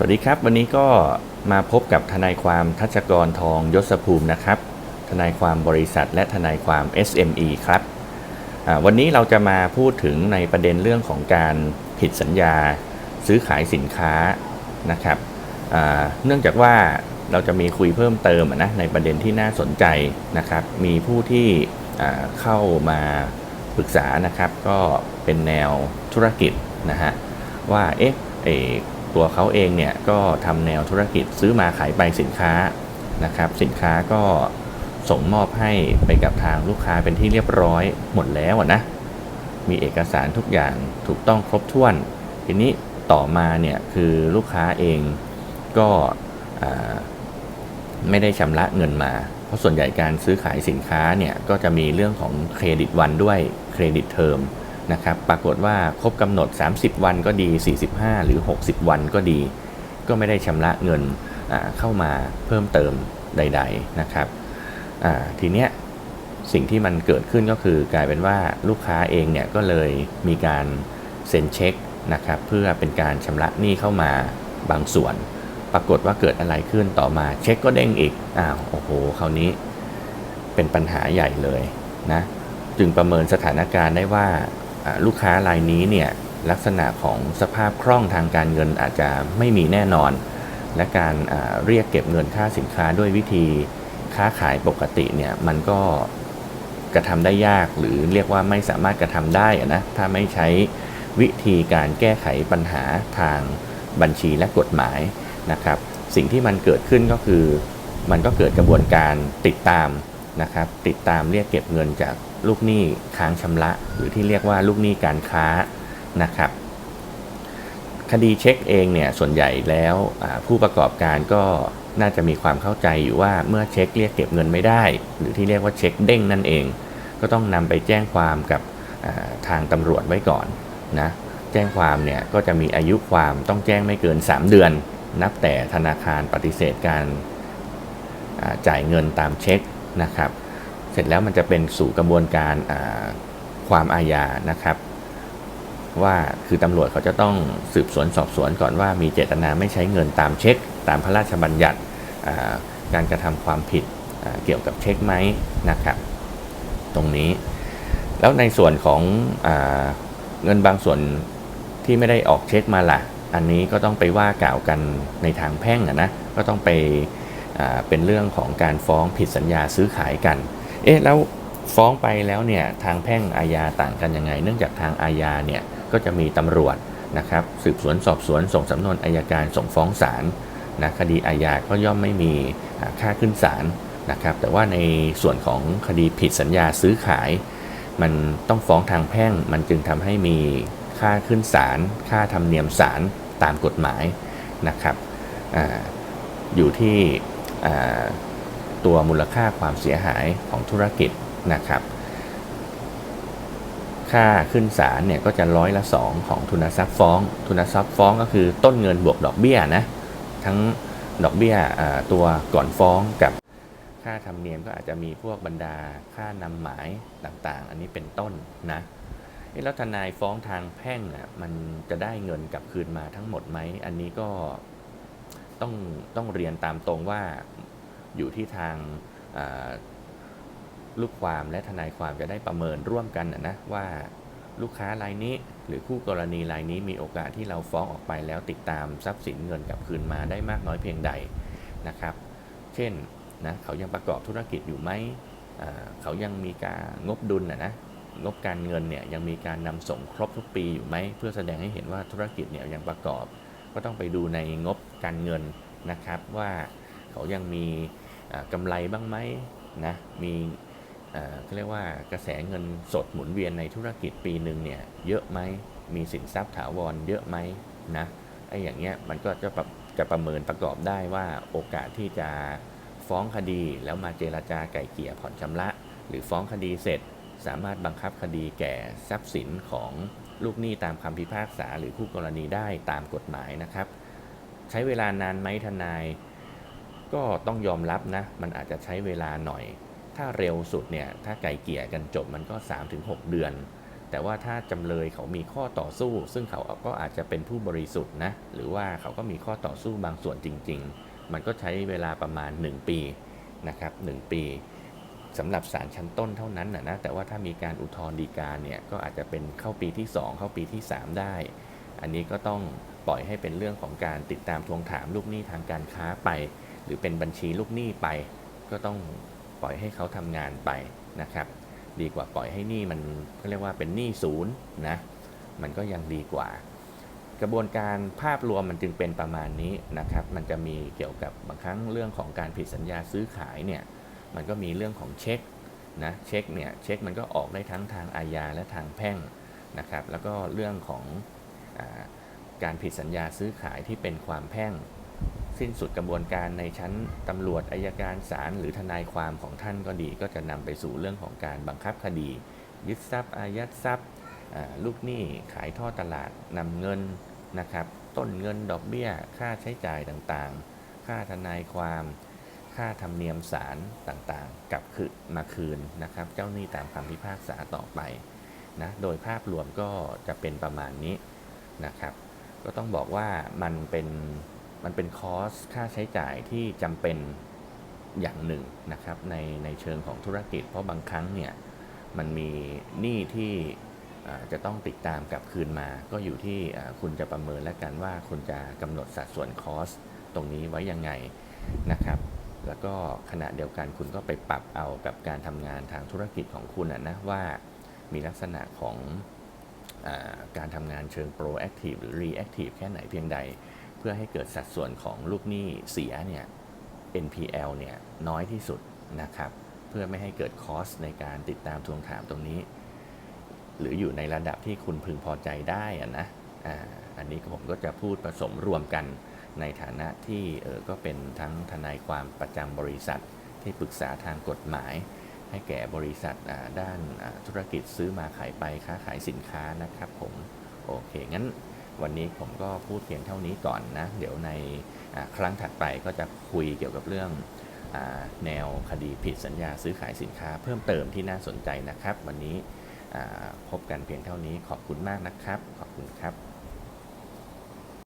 สวัสดีครับ วันนี้ก็มาพบกับทนายความทัชกรทองยศภูมินะครับ ทนายความบริษัท และทนายความ SME ครับวันนี้เราจะมาพูดถึงในประเด็นเรื่องของการผิดสัญญาซื้อขายสินค้านะครับเนื่องจากว่าเราจะมีคุยเพิ่มเติมนะในประเด็นที่น่าสนใจนะครับ มีผู้ที่เข้ามาปรึกษานะครับ ก็เป็นแนวธุรกิจนะฮะว่าเอ๊ะ ตัวเขาเองเนี่ยก็ทำแนวธุรกิจซื้อมาขายไปสินค้านะครับ สินค้าก็ส่งมอบให้ไปกับทางลูกค้าเป็นที่เรียบร้อยหมดแล้วนะมีเอกสารทุกอย่างถูกต้องครบถ้วน ทีนี้ต่อมาเนี่ยคือลูกค้าเองก็ไม่ได้ชำระเงินมา เพราะส่วนใหญ่การซื้อขายสินค้าเนี่ยก็จะมีเรื่องของเครดิตวันด้วยเครดิตเทอม นะครับปรากฏว่าครบกำหนด 30 วันก็ดี 45 หรือ 60 วันก็ดี ก็ไม่ได้ชำระเงินเข้ามาเพิ่มเติมใด ๆนะครับทีเนี้ยสิ่งที่มันเกิดขึ้นก็คือกลายเป็นว่าลูกค้าเองเนี่ยก็เลยมีการเซ็นเช็คนะครับเพื่อเป็นการชำระหนี้เข้ามาบางส่วน ปรากฏว่าเกิดอะไรขึ้นต่อมาเช็คก็เด้งอีกอ้าวโอ้โหคราวนี้เป็นปัญหาใหญ่เลยนะจึงประเมินสถานการณ์ได้ว่า ลูกค้ารายนี้เนี่ยลักษณะของสภาพคล่องทางการเงินอาจจะไม่มีแน่นอน และการเรียกเก็บเงินค่าสินค้าด้วยวิธีค้าขายปกติเนี่ยมันก็กระทำได้ยากหรือเรียกว่าไม่สามารถกระทำได้นะถ้าไม่ใช้วิธีการแก้ไขปัญหาทางบัญชีและกฎหมายนะครับ สิ่งที่มันเกิดขึ้นก็คือ มันก็เกิดกระบวนการติดตามนะครับ ติดตามเรียกเก็บเงินจาก ลูกหนี้ค้างชำระ หรือที่เรียกว่าลูกหนี้การค้านะครับคดีเช็คเองเนี่ยส่วนใหญ่แล้วผู้ประกอบการก็น่าจะมีความเข้าใจอยู่ว่าเมื่อเช็คเรียกเก็บเงินไม่ได้ หรือที่เรียกว่าเช็คเด้งนั่นเอง ก็ต้องนำไปแจ้งความกับทางตำรวจไว้ก่อนนะแจ้งความเนี่ยก็จะมีอายุความต้องแจ้งไม่เกิน 3 เดือน นับแต่ธนาคารปฏิเสธการจ่ายเงินตามเช็คนะครับ ร็จแล้วมันจะเป็นสู่กระบวนการความอาญานะครับ ว่าคือตำรวจเขาจะต้องสืบสวนสอบสวนก่อนว่ามีเจตนาไม่ใช้เงินตามเช็ค ตามพระราชบัญญัติการกระทำความผิดเกี่ยวกับเช็คไหมนะครับ ตรงนี้ แล้วในส่วนของอเงินบางส่วนที่ไม่ได้ออกเช็คมาละอันนี้ก็ต้องไปว่ากล่าวกันในทางแพ่งนะก็ต้องไปเป็นเรื่องของการฟ้องผิดสัญญาซื้อขายกัน เอ๊ะแล้วฟ้องไปแล้วเนี่ยทางแพ่งอาญาต่างกันยังไง เนื่องจากทางอาญาเนี่ยก็จะมีตำรวจนะครับสืบสวนสอบสวนส่งสำนวนอายการส่งฟ้องศาลนะคดีอาญาก็ย่อมไม่มีค่าขึ้นศาลนะครับแต่ว่าในส่วนของคดีผิดสัญญาซื้อขาย มันต้องฟ้องทางแพ่งมันจึงทำให้มีค่าขึ้นศาลค่าธรรมเนียมศาลตามกฎหมายนะครับออยู่ที่ ตัวมูลค่าความเสียหายของธุรกิจนะครับ ค่าขึ้นศาลเนี่ยก็จะร้อยละ 2 ของทุนทรัพย์ฟ้อง ทุนทรัพย์ฟ้องก็คือต้นเงินบวกดอกเบี้ยนะ ทั้งดอกเบี้ยตัวก่อนฟ้องกับค่าธรรมเนียมก็อาจจะมีพวกบรรดาค่านำหมายต่างๆ อันนี้เป็นต้นนะเอ๊ะแล้วทนายฟ้องทางแพ่งอะมันจะได้เงินกลับคืนมาทั้งหมดไหม อันนี้ก็ต้องต้องเรียนตามตรงว่า อยู่ที่ทางลูกความและทนายความจะได้ประเมินร่วมกันนะนะว่าลูกค้ารายนี้ หรือคู่กรณีรายนี้มีโอกาสที่เราฟ้องออกไปแล้วติดตามทรัพย์สินเงินกลับคืนมาได้มากน้อยเพียงใดนะครับ เช่นนะเขายังประกอบธุรกิจอยู่ไหมเขายังมีการงบดุลนะนะงบการเงินเนี่ยยังมีการนำส่งครบทุกปีอยู่ไหมเพื่อแสดงให้เห็นว่าธุรกิจเนี่ยยังประกอบ ก็ต้องไปดูในงบการเงินนะครับว่า เขายังมีอ่ากำไรบ้างไหมนะมีเขาเรียกว่ากระแสเงินสดหมุนเวียนในธุรกิจปีหนึ่งเนี่ยเยอะไหมมีสินทรัพย์ถาวรเยอะไหมนะไอ้อย่างเงี้ยมันก็จะประจะประเมินประกอบได้ว่าโอกาสที่จะฟ้องคดีแล้วมาเจราจาไก่เกี่ยผ่อนชำระ หรือฟ้องคดีเสร็จ สามารถบังคับคดีแก่ทรัพย์สินของลูกหนี้ตามคำพิพากษาหรือคู่กรณีได้ตามกฎหมายนะครับ ใช้เวลานานไหมทนาย ก็ต้องยอมรับนะ มันอาจจะใช้เวลาหน่อย ถ้าเร็วสุดเนี่ยถ้าไก่เกลี่ยกันจบมันก็ 3-6 เดือน แต่ว่าถ้าจำเลยเขามีข้อต่อสู้ ซึ่งเขาก็อาจจะเป็นผู้บริสุทธิ์นะหรือว่าเขาก็มีข้อต่อสู้บางส่วนจริง ๆ มันก็ใช้เวลาประมาณ 1 ปีนะครับ1ปีสำหรับศาลชั้นต้นเท่านั้นนะนะแต่ว่าถ้ามีการอุทธรณ์ฎีกาเนี่ยก็อาจจะเป็นเข้าปีที่ 2 เข้าปีที่ 3 ได้ อันนี้ก็ต้องปล่อยให้เป็นเรื่องของการติดตามทวงถามลูกหนี้ทางการค้าไป หรือเป็นบัญชีลูกหนี้ไป ก็ต้องปล่อยให้เขาทำงานไปนะครับ ดีกว่าปล่อยให้หนี้มันก็เรียกว่าเป็นหนี้ศูนย์นะมันก็ยังดีกว่า กระบวนการภาพรวมมันจึงเป็นประมาณนี้นะครับ มันจะมีเกี่ยวกับบางครั้งเรื่องของการผิดสัญญาซื้อขายเนี่ยมันก็มีเรื่องของเช็คนะเช็คเนี่ยเช็คมันก็ออกได้ทั้งทางอาญาและทางแพ่งนะครับ แล้วก็เรื่องของอการผิดสัญญาซื้อขายที่เป็นความแพ่ง สิ้นสุดกระบวนการในชั้นตำรวจอายการศาลหรือทนายความของท่านก็ดี ก็จะนำไปสู่เรื่องของการบังคับคดี ยึดทรัพย์อายัดทรัพย์ลูกหนี้ขายท่อตลาดนำเงินนะครับ ต้นเงินดอกเบี้ย ค่าใช้จ่ายต่างๆ ค่าทนายความ ค่าธรรมเนียมศาลต่างๆ กลับคืนมาคืนนะครับ เจ้าหนี้ตามคำพิพากษาต่อไปนะโดยภาพรวมก็จะเป็นประมาณนี้นะครับ ก็ต้องบอกว่ามันเป็น มันเป็นคอสค่าใช้จ่ายที่จำเป็นอย่างหนึ่งนะครับในในเชิงของธุรกิจ เพราะบางครั้งเนี่ยมันมีหนี้ที่จะต้องติดตามกลับคืนมา ก็อยู่ที่คุณจะประเมินแล้วกันว่าคุณจะกำหนดสัดส่วนคอสตรงนี้ไว้ยังไงนะครับแล้วก็ขณะเดียวกันคุณก็ไปปรับเอากับการทำงานทางธุรกิจของคุณนะนะว่ามีลักษณะของอการทำงานเชิง proactive หรือ reactive แค่ไหนเพียงใด เพื่อให้เกิดสัดส่วนของลูกหนี้เสียเนี่ย NPL เนี่ยน้อยที่สุดนะครับ เพื่อไม่ให้เกิดคอสในการติดตามทวงถามตรงนี้ หรืออยู่ในระดับที่คุณพึงพอใจได้อะนะอ่าอันนี้ผมก็จะพูดผสมรวมกันในฐานะที่เออก็เป็นทั้งทนายความประจำบริษัท ที่ปรึกษาทางกฎหมาย ให้แก่บริษัทด้านธุรกิจซื้อมาขายไปค้าขายสินค้านะครับผม โอเค งั้น วันนี้ผมก็พูดเพียงเท่านี้ก่อนนะ เดี๋ยวในครั้งถัดไปก็จะคุยเกี่ยวกับเรื่องอแนวคดีผิดสัญญาซื้อขายสินค้าเพิ่มเติมที่น่าสนใจนะครับ วันนี้พบกันเพียงเท่านี้ขอบคุณมากนะครับ ขอบคุณครับ